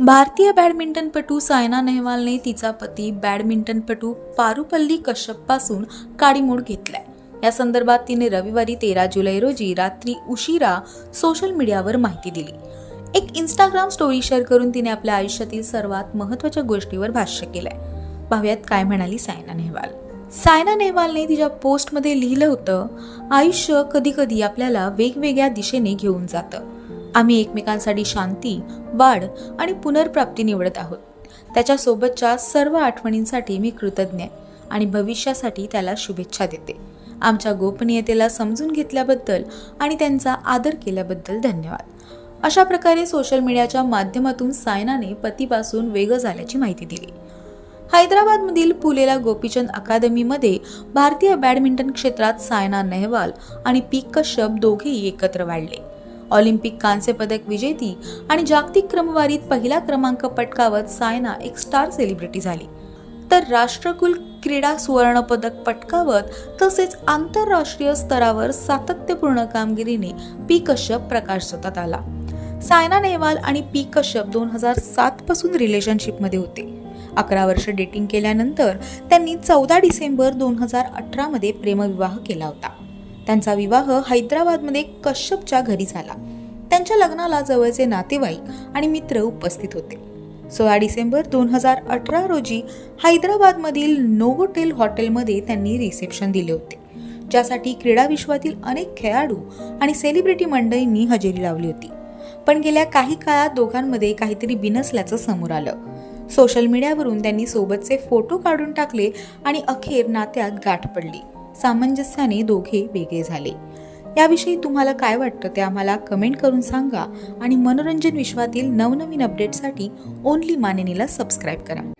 भारतीय बॅडमिंटनपटू सायना नेहवालने तिचा पती बॅडमिंटनपटू पारुपल्ली कश्यपपासून काडीमोड घेतलाय. या संदर्भात तिने रविवारी तेरा जुलै रोजी रात्री उशिरा सोशल मीडियावर माहिती दिली. एक इंस्टाग्राम स्टोरी शेअर करून तिने आपल्या आयुष्यातील सर्वात महत्त्वाच्या गोष्टीवर भाष्य केलंय. भाव्यात काय म्हणाली सायना नेहवाल. सायना नेहवालने तिच्या पोस्टमध्ये लिहिलं होतं आयुष्य कधीकधी आपल्याला वेगवेगळ्या दिशेने घेऊन जातं. आम्ही एकमेकांसाठी शांती वाढ आणि पुनर्प्राप्ती निवडत आहोत. त्याच्यासोबतच्या सर्व आठवणींसाठी मी कृतज्ञ आहे आणि भविष्यासाठी त्याला शुभेच्छा देते. आमच्या गोपनीयतेला समजून घेतल्याबद्दल आणि त्यांचा आदर केल्याबद्दल धन्यवाद. अशा प्रकारे सोशल मीडियाच्या माध्यमातून सायनाने पतीपासून वेगळं झाल्याची माहिती दिली. हैदराबादमधील पुलेला गोपीचंद अकादमीमध्ये भारतीय बॅडमिंटन क्षेत्रात सायना नेहवाल आणि पी कश्यप दोघेही एकत्र वाढले. ऑलिम्पिक कांस्य पदक विजेती आणि जागतिक क्रमवारीत पहिला क्रमांक पटकावत सायना एक स्टार सेलिब्रिटी झाली. तर राष्ट्रकुल क्रीडा सुवर्ण पदक पटकावत तसेच आंतरराष्ट्रीय स्तरावर सातत्यपूर्ण कामगिरीने पी कश्यप प्रकाशझोतात आला. सायना नेहवाल आणि पी कश्यप दोन हजार सात पासून रिलेशनशिपमध्ये होते. अकरा वर्ष डेटिंग केल्यानंतर त्यांनी चौदा डिसेंबर दोन हजार अठरामध्ये प्रेमविवाह केला होता. त्यांचा विवाह हैदराबादमध्ये कश्यपच्या घरी झाला. त्यांच्या लग्नाला जवळचे नातेवाईक आणि मित्र उपस्थित होते. सोळा डिसेंबर दोन हजार अठरा रोजी हैदराबादमधील नोवोटेल हॉटेलमध्ये त्यांनी रिसेप्शन दिले होते. ज्यासाठी क्रीडा विश्वातील अनेक खेळाडू आणि सेलिब्रिटी मंडळींनी हजेरी लावली होती. पण गेल्या काही काळात दोघांमध्ये काहीतरी बिनसल्याचं समोर आलं. सोशल मीडियावरून त्यांनी सोबतचे फोटो काढून टाकले आणि अखेर नात्यात गाठ पडली. सामंजस्याने दोघे वेगळे झाले. याविषयी तुम्हाला काय वाटतं ते आम्हाला कमेंट करून सांगा आणि मनोरंजन विश्वातील नवनवीन अपडेटसाठी ओनली मानिनीला सबस्क्राईब करा.